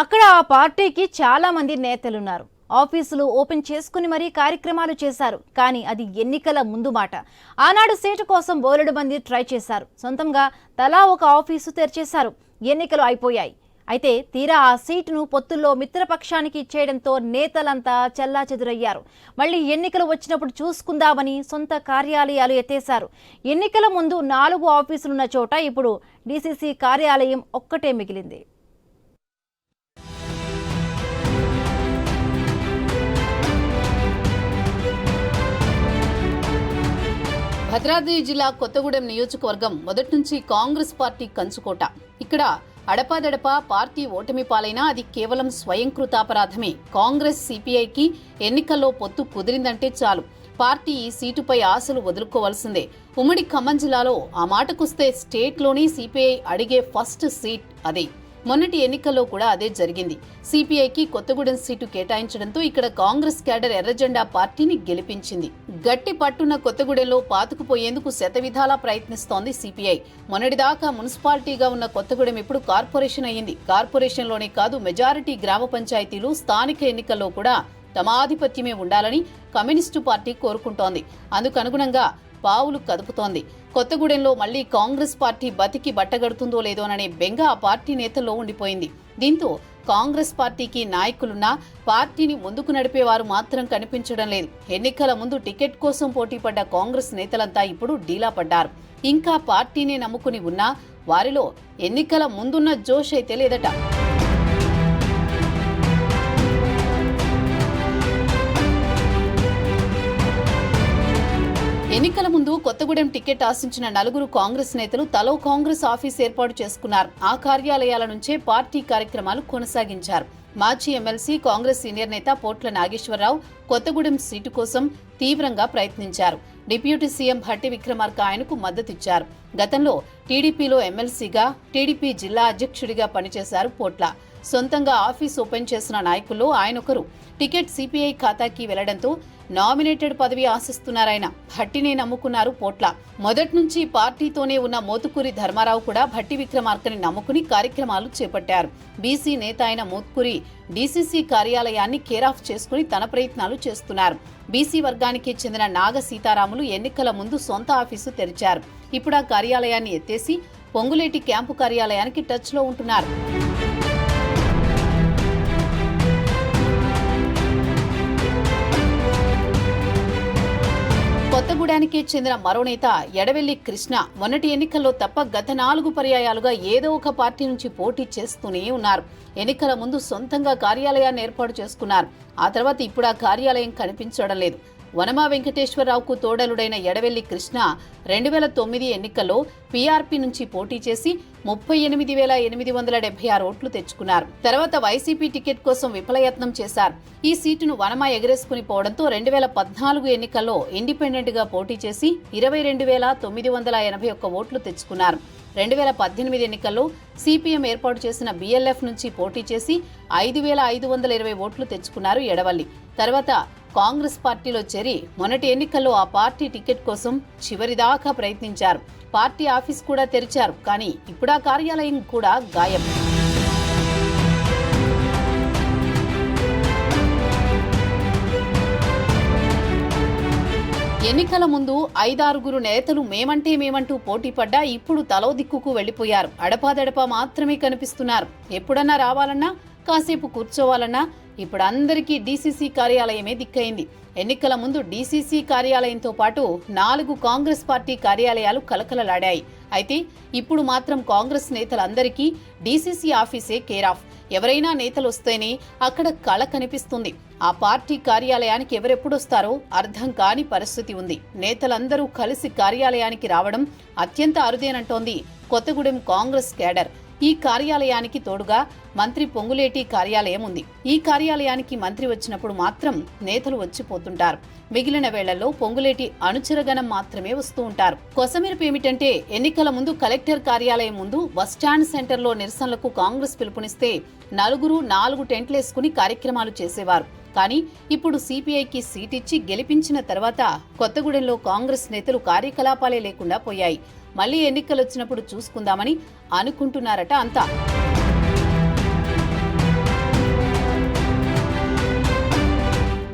అక్కడ ఆ పార్టీకి చాలా మంది నేతలున్నారు. ఆఫీసులు ఓపెన్ చేసుకుని మరీ కార్యక్రమాలు చేశారు. కానీ అది ఎన్నికల ముందు మాట. ఆనాడు సీటు కోసం బోలెడు మంది ట్రై చేశారు. సొంతంగా తలా ఒక ఆఫీసు తెరిచేశారు. ఎన్నికలు అయిపోయాయి. అయితే తీరా ఆ సీటును పొత్తుల్లో మిత్రపక్షానికి ఇచ్చేయడంతో నేతలంతా చెల్లాచెదురయ్యారు. మళ్ళీ ఎన్నికలు వచ్చినప్పుడు చూసుకుందామని సొంత కార్యాలయాలు ఎత్తేశారు. ఎన్నికల ముందు నాలుగు ఆఫీసులున్న చోట ఇప్పుడు డీసీసీ కార్యాలయం ఒక్కటే మిగిలింది. భద్రాద్రి జిల్లా కొత్తగూడెం నియోజకవర్గం మొదటి నుంచి కాంగ్రెస్ పార్టీ కంచుకోట. ఇక్కడ అడపాదడపా పార్టీ ఓటమి పాలైనా అది కేవలం స్వయంకృతాపరాధమే కాంగ్రెస్ సిపిఐకి ఎన్నికల్లో పొత్తు కుదిరిందంటే చాలు. పార్టీ ఈ సీటుపై ఆశలు వదులుకోవాల్సిందే. ఉమ్మడి ఖమ్మం జిల్లాలో ఆ మాటకొస్తే స్టేట్లోని సిపిఐ అడిగే ఫస్ట్ సీట్ అదే. మొన్నటి ఎన్నికల్లో కూడా అదే జరిగింది. సిపిఐకి కొత్తగూడెం సీటు కేటాయించడంతో ఇక్కడ కాంగ్రెస్ క్యాడర్ ఎర్రజెండా పార్టీని గెలిపించింది. గట్టి పట్టున్న కొత్తగూడెంలో పాతుకుపోయేందుకు శతవిధాలా ప్రయత్నిస్తోంది సిపిఐ. మొన్నటిదాకా మున్సిపాలిటీగా ఉన్న కొత్తగూడెం ఇప్పుడు కార్పొరేషన్ అయ్యింది. కార్పొరేషన్లోనే కాదు మెజారిటీ గ్రామ పంచాయతీలు స్థానిక ఎన్నికల్లో కూడా తమ ఆధిపత్యమే ఉండాలని కమ్యూనిస్టు పార్టీ కోరుకుంటోంది. అందుకనుగుణంగా పావులు కదుపుతోంది. కొత్తగూడెంలో మళ్ళీ కాంగ్రెస్ పార్టీ బతికి బట్టగడుతుందో లేదోననే బెంగ ఆ పార్టీ నేతల్లో ఉండిపోయింది. దీంతో కాంగ్రెస్ పార్టీకి నాయకులున్నా పార్టీని ముందుకు నడిపేవారు మాత్రం కనిపించడం లేదు. ఎన్నికల ముందు టికెట్ కోసం పోటీపడ్డ కాంగ్రెస్ నేతలంతా ఇప్పుడు డీలా పడ్డారు. ఇంకా పార్టీనే నమ్ముకుని ఉన్నా వారిలో ఎన్నికల ముందున్న జోష్ అయితే లేదట. ఎన్నికల ముందు కొత్తగూడెం టికెట్ ఆశించిన నలుగురు కాంగ్రెస్ నేతలు తలో కాంగ్రెస్ ఆఫీస్ ఏర్పాటు చేసుకున్నారు. ఆ కార్యాలయాల నుంచే పార్టీ కార్యక్రమాలు కొనసాగించారు. మాజీ ఎమ్మెల్సీ కాంగ్రెస్ సీనియర్ నేత పోట్ల నాగేశ్వరరావు కొత్తగూడెం సీటు కోసం తీవ్రంగా ప్రయత్నించారు. డిప్యూటీ సీఎం భట్టి విక్రమార్క ఆయనకు మద్దతిచ్చారు. గతంలో టీడీపీలో ఎమ్మెల్సీగా టీడీపీ జిల్లా అధ్యక్షుడిగా పనిచేశారు పోట్ల. సొంతంగా ఆఫీస్ ఓపెన్ చేసిన నాయకుల్లో ఆయనొకరు. టికెట్ సిపిఐ ఖాతాకి వెళ్ళడంతో నామినేటెడ్ పదవి ఆశిస్తున్నారాయన. భట్టినే నమ్ముకున్నారు పోట్ల. మొదట్నుంచి పార్టీతోనే ఉన్న మోతుకూరి ధర్మారావు కూడా భట్టి విక్రమార్కని నమ్ముకుని కార్యక్రమాలు చేపట్టారు. బీసీ నేత అయిన మోత్కూరి డీసీసీ కార్యాలయాన్ని కేరాఫ్ చేసుకుని తన ప్రయత్నాలు చేస్తున్నారు. బీసీ వర్గానికి చెందిన నాగ సీతారాములు ఎన్నికల ముందు సొంత ఆఫీసు తెరిచారు. ఇప్పుడు ఆ కార్యాలయాన్ని ఎత్తేసి పొంగులేటి క్యాంపు కార్యాలయానికి టచ్లో ఉంటున్నారు. కొత్తగూడానికి చెందిన మరో నేత ఎడవెల్లి కృష్ణ మొన్నటి ఎన్నికల్లో తప్ప గత నాలుగు పర్యాయాలుగా ఏదో ఒక పార్టీ నుంచి పోటీ చేస్తూనే ఉన్నారు. ఎన్నికల ముందు సొంతంగా కార్యాలయాన్ని ఏర్పాటు చేసుకున్నారు. ఆ తర్వాత ఇప్పుడు ఆ కార్యాలయం కనిపించడం లేదు. వనమా వెంకటేశ్వరరావుకు తోడలుడైన ఎడవెల్లి కృష్ణ రెండు వేల తొమ్మిది ఎన్నికల్లో పీఆర్పీ నుంచి పోటీ చేసి ముప్పై ఎనిమిది వేల ఎనిమిది వందల డెబ్బై ఆరు ఓట్లు తెచ్చుకున్నారు. తర్వాత వైసీపీ టికెట్ కోసం విఫలయత్నం చేశారు. ఈ సీటును వనమా ఎగరేసుకుని పోవడంతో రెండు వేల పద్నాలుగు ఎన్నికల్లో ఇండిపెండెంట్గా పోటీ చేసి ఇరవై రెండు వేల తొమ్మిది వందల ఎనభై ఒక్క ఓట్లు తెచ్చుకున్నారు. రెండు వేల పద్దెనిమిది ఎన్నికల్లో సిపిఎం ఏర్పాటు చేసిన బిఎల్ఎఫ్ నుంచి పోటీ చేసి ఐదు వేల ఐదు వందల ఇరవై ఓట్లు తెచ్చుకున్నారు ఎడవల్లి. తర్వాత కాంగ్రెస్ పార్టీలో చేరి మొన్నటి ఎన్నికల్లో ఆ పార్టీ టికెట్ కోసం చివరిదాకా ప్రయత్నించారు. పార్టీ ఆఫీస్ కూడా తెరిచారు కానీ ఇప్పుడు ఆ కార్యాలయం కూడా గాయం. ఎన్నికల ముందు ఐదారుగురు నేతలు మేమంటే మేమంటూ పోటీ పడ్డా ఇప్పుడు తలో దిక్కుకు వెళ్ళిపోయారు అడపాదడపా మాత్రమే కనిపిస్తున్నారు. ఎప్పుడన్నా రావాలన్నా కాసేపు కూర్చోవాలన్నా ఇప్పుడు అందరికీ డీసీసీ కార్యాలయమే దిక్కైంది. ఎన్నికల ముందు డీసీసీ కార్యాలయంతో పాటు నాలుగు కాంగ్రెస్ పార్టీ కార్యాలయాలు కలకలలాడాయి. అయితే ఇప్పుడు మాత్రం కాంగ్రెస్ నేతలందరికీ డీసీసీ ఆఫీసే కేరాఫ్ ఎవరైనా నేతలు వస్తేనే అక్కడ కళ కనిపిస్తుంది ఆ పార్టీ కార్యాలయానికి ఎవరెప్పుడొస్తారో అర్థం కాని పరిస్థితి ఉంది. నేతలందరూ కలిసి కార్యాలయానికి రావడం అత్యంత అరుదేనంటోంది కొత్తగూడెం కాంగ్రెస్ కేడర్. ఈ కార్యాలయానికి తోడుగా మంత్రి పొంగులేటి కార్యాలయం ఉంది. ఈ కార్యాలయానికి మంత్రి వచ్చినప్పుడు మాత్రం నేతలు వచ్చిపోతుంటారు. మిగిలిన వేళల్లో పొంగులేటి అనుచరగణం మాత్రమే వస్తూ ఉంటారు. కొసమెరుపు ఏమిటంటే ఎన్నికల ముందు కలెక్టర్ కార్యాలయం ముందు బస్టాండ్ సెంటర్లో నిరసనలకు కాంగ్రెస్ పిలుపునిస్తే నలుగురు నాలుగు టెంట్లేసుకుని కార్యక్రమాలు చేసేవారు. కానీ ఇప్పుడు సిపిఐకి సీట్ ఇచ్చి గెలిపించిన తర్వాత కొత్తగూడెంలో కాంగ్రెస్ నేతలు కార్యకలాపాలే లేకుండా పోయాయి. మళ్ళీ ఎన్నికలొచ్చినప్పుడు చూసుకుందామని అనుకుంటున్నారట అంతా.